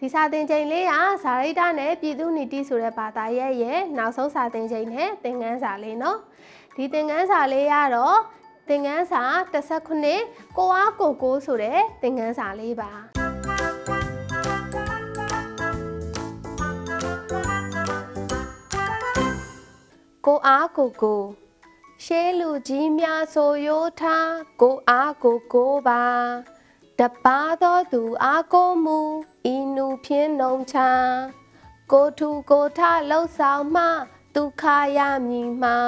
ဒီစာသင်ချိန်လေးကဇာရိတနဲ့ပြည်သူနီတိဆိုတဲ့ဘာသာရပ်ရဲ့နောက်ဆုံးစာသင်ချိန်နဲ့သင်ခန်းစာလေးနော်ဒီသင်ခန်းစာလေးကတော့သင်ခန်းစာ19ကိုအားကိုကိုဆိုတဲ့သင်ခန်းစာလေးပါကိုအားကိုကိုရှဲလူကြီးများဆိုရိုးထားကိုအားကိုကိုပါ တပါသောသူအားကိုမူဤနုဖြင်းနှုံချာကိုထူကိုထလှုပ်ဆောင်မှဒုက္ခရမည်မှာ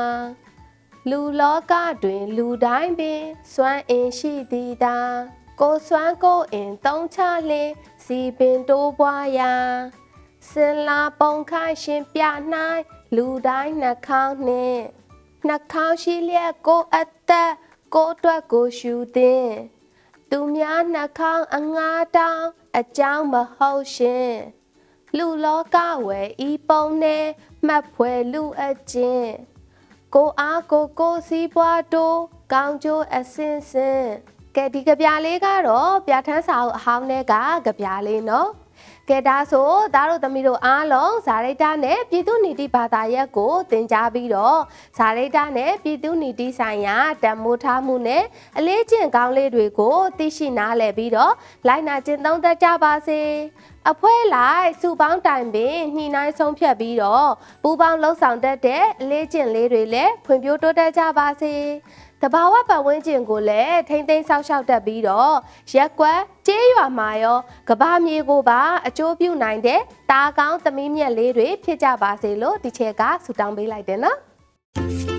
လူလောကတွင် လူတိုင်းပင်စွမ်းအင်ရှိသည်သာကိုစွမ်းကိုအင်သုံးချလင်းစီပင်တိုးပွားရာစင်လာပုံခိုင်းရှင်ပြ၌လူတိုင်းနှာခေါင်းနှင့်နှာခေါင်းရှိလျက်ကိုအသက်ကိုအတွက်ကိုရှူသည် သူများနှာခေါင်းအငါတောင်းအကြောင်းမဟုတ်ရှင်လူလောကဝယ်ဤပုံနဲ့မှတ်ဖွယ်လူအကျင့်ကိုအားကိုကိုစီးပွားတိုးကောင်းကျိုးအစင်စင်ကဲဒီကြပြလေးကတော့ပြဋ္ဌာန်းစာအုပ်အဟောင်းတွေကကြပြလေးနော် ကဲဒါဆိုသားတို့သမီးတို့အားလုံးဇာရိတနဲ့ပြည်သူနီတိဘာသာရပ်ကိုသင်ကြားပြီးတော့ဇာရိတနဲ့ပြည်သူနီတိဆိုင်ရာတန်မိုးထားမှုနဲ့အလေးကျင့်ကောင်းလေးတွေကိုသိရှိနားလည်ပြီးတော့လိုက်နာကျင့်သုံးတတ်ကြပါစေအဖွဲလိုက်စုပေါင်းတိုင်ပင်ညှိနှိုင်းဆုံးဖြတ်ပြီးတော့ပူပေါင်းလှုပ်ဆောင်တတ်တဲ့အလေးကျင့်လေးတွေလည်းဖွံ့ဖြိုးတိုးတက်ကြပါစေ တဘာဝပတ်ဝန်းကျင်ကိုလည်းထိမ့်သိမ်းဆောက်ရှောက်တတ်ပြီးတော့ရက်ကွက်ကျေးရွာမှာရောကဘာမြေကိုပါအကျိုးပြုနိုင်တဲ့တာကောင်းသမီးမြက်လေးတွေဖြစ်ကြပါစေလို့ဒီချက်ကဆူတောင်းပေးလိုက်တယ်နော်